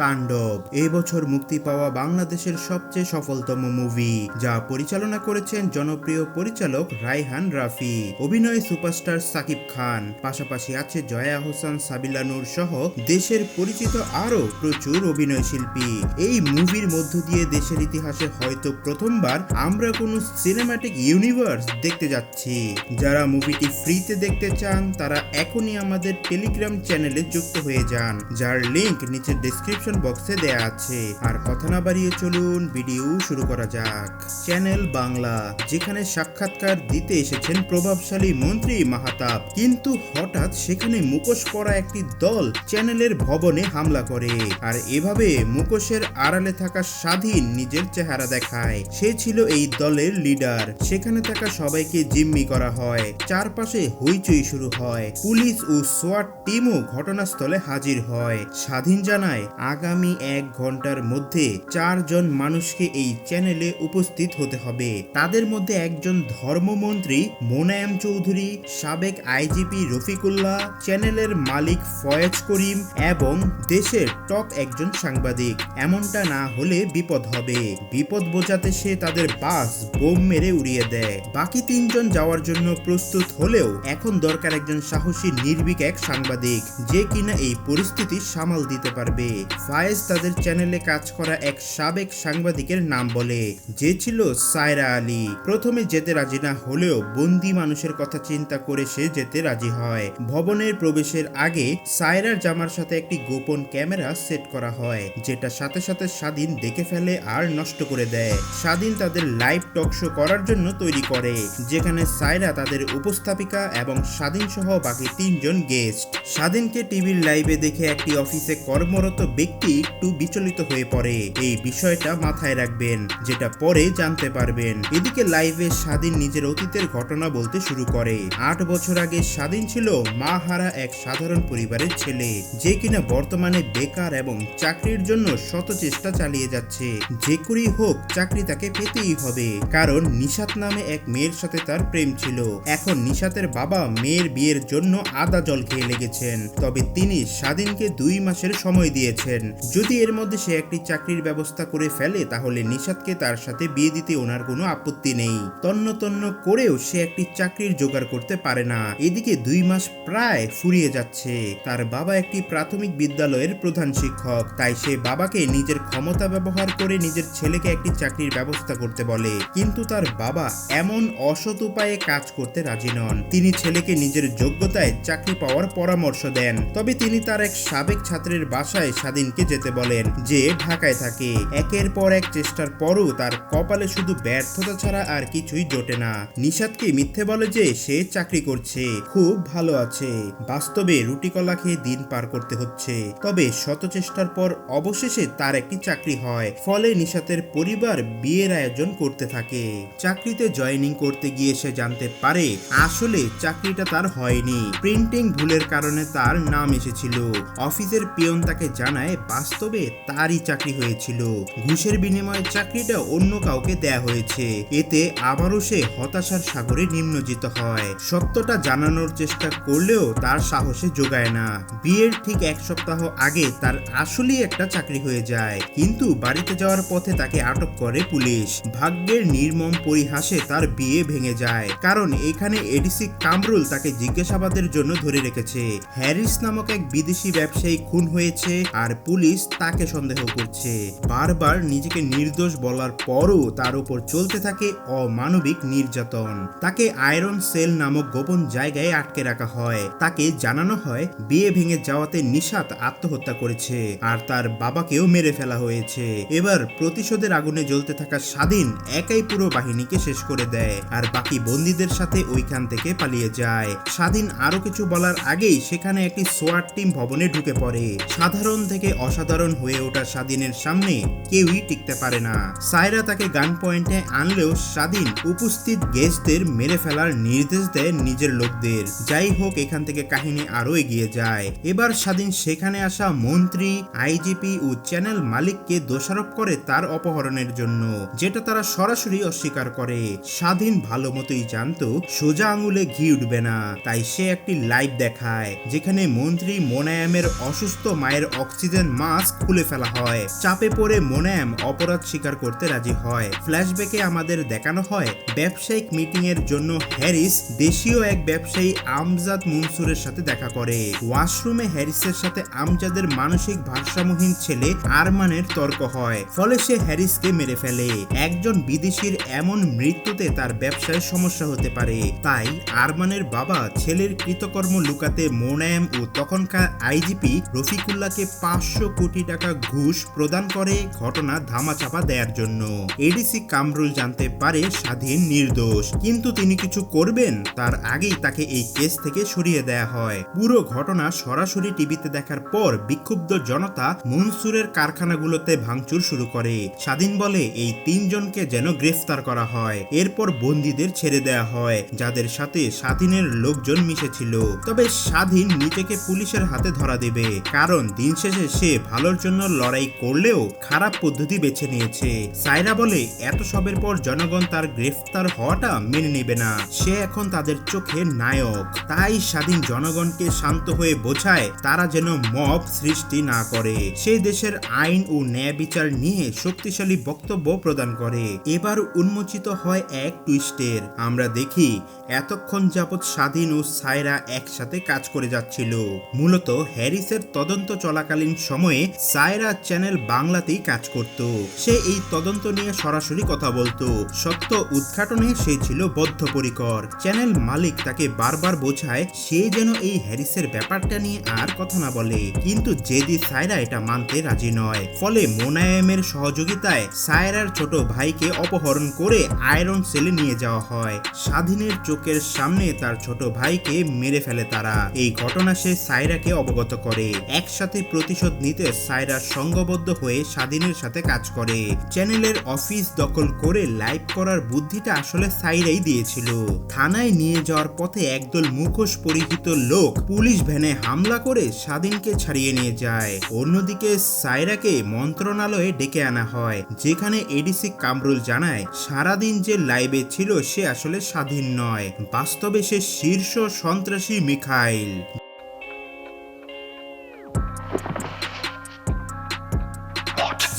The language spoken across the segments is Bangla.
তাণ্ডব। এই বছর মুক্তি পাওয়া বাংলাদেশের সবচেয়ে সফলতম মুভি যা পরিচালনা করেছেন জনপ্রিয় পরিচালক রাইহান রাফি। অভিনয়ে সুপারস্টার সাকিব খান, পাশাপাশি আছে জয়া হোসেন, সাবিলা নূর সহ দেশের পরিচিত আরও প্রচুর অভিনয় শিল্পী। এই মুভির মধ্য দিয়ে দেশের ইতিহাসে হয়তো প্রথমবার আমরা কোনো সিনেমাটিক ইউনিভার্স দেখতে যাচ্ছি। যারা মুভিটি ফ্রিতে দেখতে চান, তারা এখনই আমাদের টেলিগ্রাম চ্যানেলে যুক্ত হয়ে যান, যার লিংক নিচে ডেসক্রিপশন বক্সে দেয়া আছে। আর কথা না বাড়িয়ে চলুন ভিডিও শুরু করা যাক। চ্যানেল বাংলা, যেখানে সাক্ষাৎকার দিতে এসেছেন প্রভাবশালী মন্ত্রী মাহাতাব। কিন্তু হঠাৎ সেখানে মুখোশ পরা একটি দল চ্যানেলের ভবনে হামলা করে। আর এভাবে মুখোশের আড়ালে থাকা স্বাধীন নিজের চেহারা দেখায়। সে ছিল এই দলের লিডার সেখানে থাকা সবাইকে জিম্মি করা হয়। চারপাশে হইচই শুরু হয়। পুলিশ ও সোয়াট টিমও ঘটনাস্থলে হাজির হয়। স্বাধীন জানায় আগামী এক ঘণ্টার মধ্যে চারজন মানুষকে এই চ্যানেলে উপস্থিত হতে হবে। তাদের মধ্যে একজন ধর্মমন্ত্রী মোনায়েম চৌধুরী, সাবেক আইজিপি রফিকুল্লাহ, চ্যানেলের মালিক ফয়েজ করিম এবং দেশের টপ একজন সাংবাদিক। এমনটা না হলে বিপদ হবে। বিপদ বোঝাতে সে তাদের বাস বোম মেরে উড়িয়ে দেয়। বাকি তিনজন যাওয়ার জন্য প্রস্তুত হলেও এখন দরকার একজন সাহসী, নির্ভীক এক সাংবাদিক, যে কিনা এই পরিস্থিতি সামাল দিতে পারবে। ফায়েজ তাদের চ্যানেলে কাজ করা এক সাবেক সাংবাদিকের নাম বলে, যে ছিল সায়রা আলী। প্রথমে যেতে রাজি না হলেও বন্দি মানুষের কথা চিন্তা করে সে যেতে রাজি হয়। ভবনের প্রবেশের আগে সায়রার জামার সাথে একটি গোপন ক্যামেরা সেট করা হয়, যেটা সাথে সাথে স্বাধীন দেখে ফেলে আর নষ্ট করে দেয়। স্বাধীন তাদের লাইভ টক শো করার জন্য তৈরি করে, যেখানে সায়রা তাদের উপস্থাপিকা এবং স্বাধীন সহ বাকি তিনজন গেস্ট স্বাধীনকে টিভির লাইভে দেখে একটি অফিসে কর্মরত ব্যক্তি একটু বিচলিত হয়ে পড়ে। এই বিষয়টা মাথায় রাখবেন, যেটা পরে জানতে পারবেন। এদিকে লাইভে স্বাধীন নিজের অতীতের ঘটনা বলতে শুরু করে। আট বছর আগে স্বাধীন ছিল মা হারা এক সাধারণ পরিবারের ছেলে, যে কিনা বর্তমানে বেকার এবং চাকরির জন্য শত চেষ্টা চালিয়ে যাচ্ছে। যে করেই হোক, চাকরি তাকে পেতেই হবে। কারণ নিশাত নামে এক মেয়ের সাথে তার প্রেম ছিল। এখন নিশাতের বাবা মেয়ের বিয়ের জন্য আদা জল খেয়ে লেগেছেন। তবে তিনি স্বাধীনকে দুই মাসের সময় দিয়েছেন। যদি এর মধ্যে সে একটি চাকরির ব্যবস্থা করে ফেলে, তাহলে নিশাতকে তার সাথে বিয়ে দিতে ওনার কোনো আপত্তি নেই। তন্ন তন্ন করেও সে একটি চাকরির জোগাড় করতে পারে না। এদিকে দুই মাস প্রায় ফুরিয়ে যাচ্ছে। তার বাবা একটি প্রাথমিক বিদ্যালয়ের প্রধান শিক্ষক। তাই সে বাবাকে নিজের ক্ষমতা ব্যবহার করে নিজের ছেলেকে একটি চাকরির ব্যবস্থা করতে বলে। কিন্তু তার বাবা এমন অসৎ উপায়ে কাজ করতে রাজি নন। তিনি ছেলেকে নিজের যোগ্যতায় চাকরি পাওয়ার পরামর্শ দেন। তবে তিনি তার এক সাবেক ছাত্রের বাসায় স্বাধীনকে যেতে বলেন, যে ঢাকায় থাকে। একের পর এক চেষ্টার পরও তার কপালে শুধু ব্যর্থতা ছাড়া আর কিছুই জোটে না। নিশাদকে মিথ্যে বলে যে সে চাকরি করছে, খুব ভালো আছে। বাস্তবে রুটি কলা খেয়ে দিন পার করতে হচ্ছে। তবে শত চেষ্টার পর অবশেষে তার একটি চাকরি হয়। ফলে নিশাতের পরিবার বিয়ের আয়োজন করতে থাকে। চাকরিতে জয়েনিং করতে গিয়ে সে জানতে পারে, আসলে চাকরিটা তার হয়নি। প্রিন্টিং ভুলের কারণে তার নাম এসেছিল। অফিসের পিয়ন তাকে জানায় বাস্তবে তারই চাকরি হয়েছিল। ঘুষের বিনিময়ে চাকরিটা অন্য কাউকে দেয়া হয়েছে। এতে আবারও সে হতাশার সাগরে নিম্নজিত হয়। সত্যটা জানানোর চেষ্টা করলেও তার সাহসে যোগায় না। বিয়ের ঠিক এক সপ্তাহ আগে তার আসলেই একটা চাকরি হয়ে যায়। কিন্তু বাড়িতে যাওয়ার পথে তাকে আটক করে পুলিশ। ভাগ্যের নির্মম পরিহাসে তার বিয়ে ভেঙে যায়। কারণ এখানে এডিসি কামরুল তাকে জিজ্ঞাসাবাদের জন্য ধরে রেখেছে। হ্যারিস নামক এক বিদেশি ব্যবসায়ী খুন হয়েছে আর পুলিশ তাকে সন্দেহ করছে। বারবার নিজেকে নির্দোষ বলার পরও তার উপর চলতে থাকে অমানবিক নির্যাতন। তাকে আয়রন সেল নামক গোপন জায়গায় আটকে রাখা হয়। তাকে জানানো হয়, বিয়ে ভেঙে যাওয়াতে নিশাত আত্মহত্যা করেছে আর তার বাবাকেও মেরে ফেলা হয়েছে। এবার প্রতিশোধের আগুনে জ্বলতে থাকা স্বাধীন একাই পুরো বাহিনীকে শেষ করে দেয় আর বাকি বন্দীদের সাথে ওইখান থেকে পালিয়ে যায়। স্বাধীন আরও কিছু বলার আগেই সেখানে একটি সোয়াট টিম ভবনে ঢুকে পড়ে। সাধারণ থেকে অসাধারণ হয়ে ওঠা স্বাধীনের সামনে কেউই টিকতে পারে না। সায়রা তাকে গান পয়েন্টে আনলেও স্বাধীন উপস্থিত গেস্টদের মেরে ফেলার নির্দেশ দেয় নিজের লোকদের। যাই হোক, এখান থেকে কাহিনী আরও এগিয়ে যায়। এবার স্বাধীন সেখানে আসা মন্ত্রী, আইজিপি ও চ্যানেল মালিককে দোষারোপ করে তার অপহরণের জন্য, যেটা তারা সরাসরি অস্বীকার করে। স্বাধীন ভালো মতোই জানতো, সোজা আঙুলে ঘি উঠবে না। তাই সে একটি লাইভ দেখায়, যেখানে মন্ত্রী মোনায়ামের অসুস্থ মায়ের অক্সিজেন মাস্ক খুলে ফেলা হয়। চাপে পড়ে মোনায়াম অপরাধ স্বীকার করতে রাজি হয়। ফ্ল্যাশব্যাকে আমাদের দেখানো হয়, ব্যবসায়িক মিটিং এর জন্য হ্যারিস দেশীয় এক ব্যবসায়ী আমজাদ মনসুরের সাথে দেখা করে। ওয়াশরুমে হ্যারিসের সাথে আমজাদের মানসিক ভারসাম্যহীন ছেলে আরমানের তর্ক হয়, ফলে সে হ্যারিসকে মেরে ফেলে। একজন বিদেশির এমন মৃত্যুতে তার ব্যবসায় সমস্যা হতে পারে। তাই আরমানের বাবা ছেলের কৃতকর্ম লুকাতে মোনায়েম ও তখনকার আইজিপি রফিকুল্লাহকে পাঁচশো কোটি টাকা ঘুষ প্রদান করে ঘটনা ধামাচাপা দেওয়ার জন্য। এডিসি কামরুল জানতে পারে স্বাধীন নির্দোষ, কিন্তু তিনি কিছু করবেন? তার আগেই তাকে এই কেস থেকে সরিয়ে দেয়া হয়। পুরো ঘটনা সরাসরি টিভিতে দেখার পর বিক্ষুব্ধ জনতা মনসুরের কারখানাগুলোতে ভাঙচুর শুরু করে। স্বাধীন বলে এই তিনজনকে যেন গ্রেফতার করা হয়। এরপর বন্দীদের ছেড়ে দেয়া হয়, যাদের সাথে স্বাধীনের লোকজন মিশেছিল। তবে স্বাধীন নিজেকে পুলিশের হাতে ধরা দেবে। কারণ দিন শেষে সে ভালোর জন্য লড়াই করলেও খারাপ পদ্ধতি বেছে নিয়েছে। সাইরা বলে, এত সবের পর জনগণ তার গ্রেফতার হওয়াটা মেনে নেবে না। সে এখন তাদের চোখে নায়ক। তাই স্বাধীন জনগণকে শান্ত হয়ে বোঝায় তারা যেন মব সৃষ্টি না করে। সে দেশের আইন ও ন্যায় বিচার নিয়ে শক্তিশালী বক্তব্য প্রদান করে। এবার উন্মোচিত হয় এক টুইস্টের। আমরা দেখি, এতক্ষণ যাবৎ স্বাধীন ও সায়রা একসাথে কাজ করে যাচ্ছিল। মূলত হ্যারিসের তদন্ত চলাকালীন সময়ে সায়রা চ্যানেল বাংলাতেই কাজ করত। সে এই তদন্ত নিয়ে সরাসরি কথা বলতো। সত্য উদ্ঘাটনে সে ছিল বদ্ধপরিকর। চ্যানেল মালিক তাকে বারবার বোঝায়, সে যেন এই হ্যারিসের ব্যাপারটা নিয়ে আর কথা না বলে। কিন্তু জেদি সায়রা এটা মানতে রাজি নয়। ফলে মোনায়েমের সহযোগিতায় সায়রার ছোট ভাইকে অপহরণ করে আয়রন সেলে নিয়ে যাওয়া হয়। স্বাধীনের চোখের সামনে তার ছোট ভাইকে মেরে ফেলে তারা। এই ঘটনা সে সায়রাকে অবগত করে। একসাথে প্রতিশোধ নিতে সায়রা সংঘবদ্ধ হয়ে স্বাধীনের সাথে কাজ করে। চ্যানেলের অফিস দখল করে লাইভ করার বুদ্ধিটা আসলে সাইরাই দিয়েছিল। থানায় নিয়ে যাওয়ার পথে একদল মুখোশ পরিহিত লোক পুলিশ ভ্যানে হামলা করে স্বাধীনকে ছাড়িয়ে নিয়ে যায়। অন্যদিকে সাইরাকে মন্ত্রণালয়ে ডেকে আনা হয়, যেখানে এডিসি কামরুল জানায়, সারাদিন যে লাইভে ছিল সে আসলে স্বাধীন নয়। বাস্তবে সে শীর্ষ সন্ত্রাসী মিখাইল।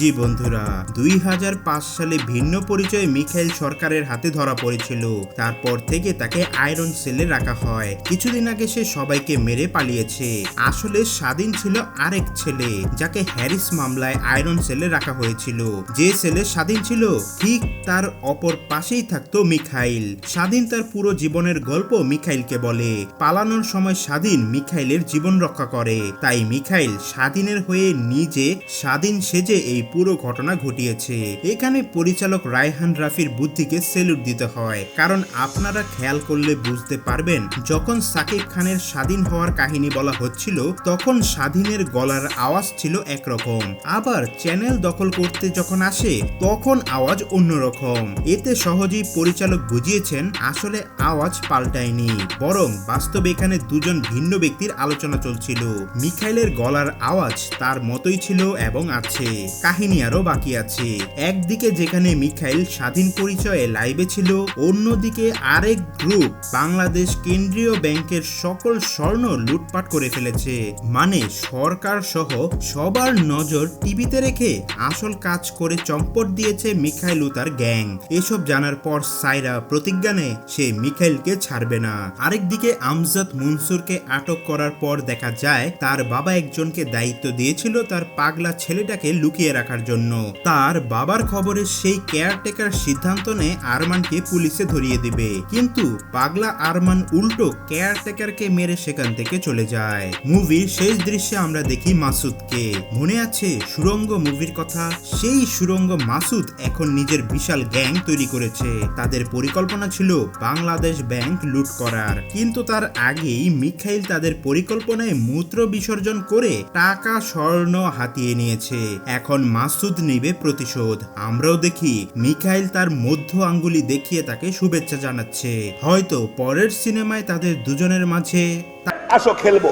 জি বন্ধুরা, দুই হাজার পাঁচ সালে ভিন্ন পরিচয়ে মিখাইল সরকারের হাতে ধরা পড়েছিল। তারপর থেকে তাকে আয়রন সেলে রাখা হয়। কিছুদিন আগে সে সবাইকে মেরে পালিয়েছে। আসলে স্বাধীন ছিল আরেক ছেলে, যাকে হ্যারিস মামলায় আয়রন সেলে রাখা হয়েছিল। যে ছেলে স্বাধীন ছিল, ঠিক তার অপর পাশেই থাকতো মিখাইল। স্বাধীন তার পুরো জীবনের গল্প মিখাইলকে বলে। পালানোর সময় স্বাধীন মিখাইলের জীবন রক্ষা করে। তাই মিখাইল স্বাধীনের হয়ে নিজে স্বাধীন সেজে এই পুরো ঘটনা ঘটিয়েছে। এখানে পরিচালক রায়হান রাফির বুদ্ধিকে সেলুট দিতে হয়। কারণ আপনারা খেয়াল করলে বুঝতে পারবেন, যখন সাকিব খানের স্বাধীন হওয়ার কাহিনী বলা হচ্ছিল, তখন স্বাধীনের গলার আওয়াজ ছিল একরকম। আবার চ্যানেল দখল করতে যখন আসে, তখন আওয়াজ অন্যরকম। এতে সহজেই পরিচালক বুঝিয়েছেন, আসলে আওয়াজ পাল্টায়নি। বরং বাস্তবে এখানে দুজন ভিন্ন ব্যক্তির আলোচনা চলছিল। মিখাইলের গলার আওয়াজ তার মতোই ছিল এবং আছে। কাহিনী আরও বাকি আছে। একদিকে যেখানে মিখাইল স্বাধীন পরিচয়ে লাইভে ছিল, অন্যদিকে আরেক গ্রুপ বাংলাদেশ কেন্দ্রীয় ব্যাংকের সকল স্বর্ণ লুটপাট করে ফেলেছে। মানে সরকার সহ সবার নজর টিভিতে রেখে আসল কাজ করে চম্পট দিয়েছে মিখাইল তার গ্যাং। এসব জানার পর সাইরা প্রতিজ্ঞা নেয়, সে মিখাইলকে ছাড়বে না। আরেকদিকে আমজাদ মনসুরকে আটক করার পর দেখা যায়, তার বাবা একজনকে দায়িত্ব দিয়েছিল, তার পাগলা ছেলেটাকে লুকিয়ে রাখার জন্য। তার বাবার খবরে সেই কেয়ারটেকার সিদ্ধান্ত নেয় আরমানকে পুলিশে ধরিয়ে দিবে। কিন্তু পাগলা আরমান উল্টো কেয়ারটেকারকে মেরে সেখান থেকে চলে যায়। মুভির শেষ দৃশ্যে আমরা দেখি মাসুদকে। মনে আছে সুরঙ্গ মুভির কথা? সেই সুরঙ্গ মাসুদ এখন নিজের বিশাল গ্যাং তৈরি করেছে। তাদের পরিকল্পনা ছিল বাংলাদেশ ব্যাংক লুট করার। কিন্তু তার আগেই মিখাইল তাদের পরিকল্পনায় মূত্র বিসর্জন করে টাকা স্বর্ণ হাতিয়ে নিয়েছে। এখন মাসুদ নেবে প্রতিশোধ। আমরাও দেখি মিখাইল তার মধ্য আঙ্গুলি দেখিয়ে তাকে শুভেচ্ছা জানাচ্ছে। হয়তো পরের সিনেমায় তাদের দুজনের মাঝে আসো খেলব।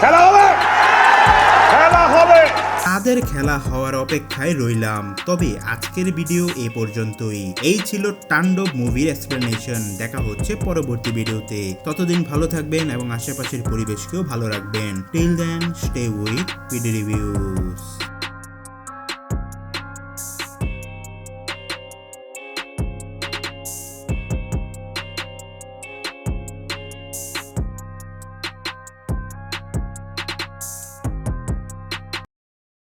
খেলা হবে! খেলা হবে! তাদের খেলা হওয়ার অপেক্ষায় রইলাম। তবে আজকের ভিডিও এ পর্যন্তই। এই ছিল তাণ্ডব মুভির এক্সপ্লেনেশন দেখা হচ্ছে পরবর্তী ভিডিওতে। ততদিন ভালো থাকবেন এবং আশেপাশের পরিবেশকেও ভালো রাখবেন। Till then stay with PD reviews